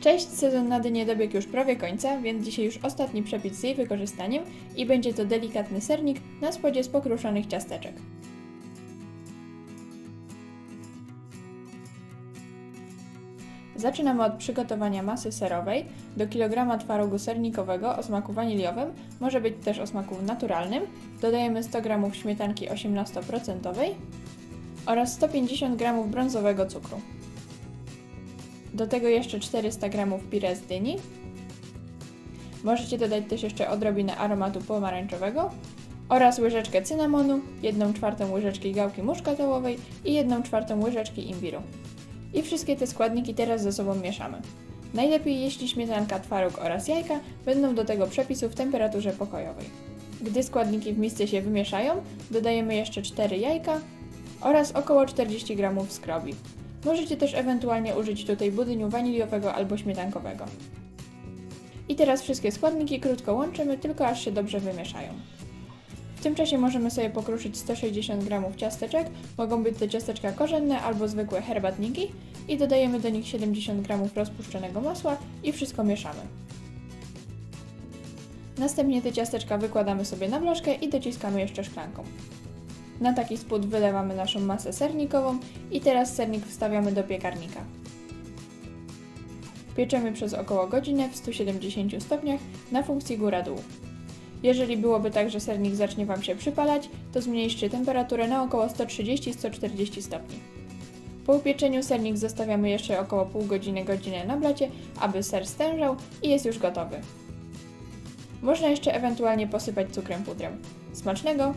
Cześć, sezon na dynię dobiegł już prawie końca, więc dzisiaj już ostatni przepis z jej wykorzystaniem i będzie to delikatny sernik na spodzie z pokruszonych ciasteczek. Zaczynamy od przygotowania masy serowej. Do kilograma twarogu sernikowego o smaku waniliowym, może być też o smaku naturalnym, dodajemy 100 g śmietanki 18% oraz 150 g brązowego cukru. Do tego jeszcze 400 g pire z dyni. Możecie dodać też jeszcze odrobinę aromatu pomarańczowego oraz łyżeczkę cynamonu, 1 czwartą łyżeczki gałki muszkatołowej i 1 czwartą łyżeczki imbiru. I wszystkie te składniki teraz ze sobą mieszamy. Najlepiej jeśli śmietanka, twaróg oraz jajka będą do tego przepisu w temperaturze pokojowej. Gdy składniki w misce się wymieszają, dodajemy jeszcze 4 jajka oraz około 40 g skrobi. Możecie też ewentualnie użyć tutaj budyniu waniliowego albo śmietankowego. I teraz wszystkie składniki krótko łączymy, tylko aż się dobrze wymieszają. W tym czasie możemy sobie pokruszyć 160 g ciasteczek, mogą być to ciasteczka korzenne albo zwykłe herbatniki i dodajemy do nich 70 g rozpuszczonego masła i wszystko mieszamy. Następnie te ciasteczka wykładamy sobie na blaszkę i dociskamy jeszcze szklanką. Na taki spód wylewamy naszą masę sernikową i teraz sernik wstawiamy do piekarnika. Pieczemy przez około godzinę w 170 stopniach na funkcji góra-dół. Jeżeli byłoby tak, że sernik zacznie Wam się przypalać, to zmniejszcie temperaturę na około 130-140 stopni. Po upieczeniu sernik zostawiamy jeszcze około pół godziny, godzinę na blacie, aby ser stężał i jest już gotowy. Można jeszcze ewentualnie posypać cukrem pudrem. Smacznego!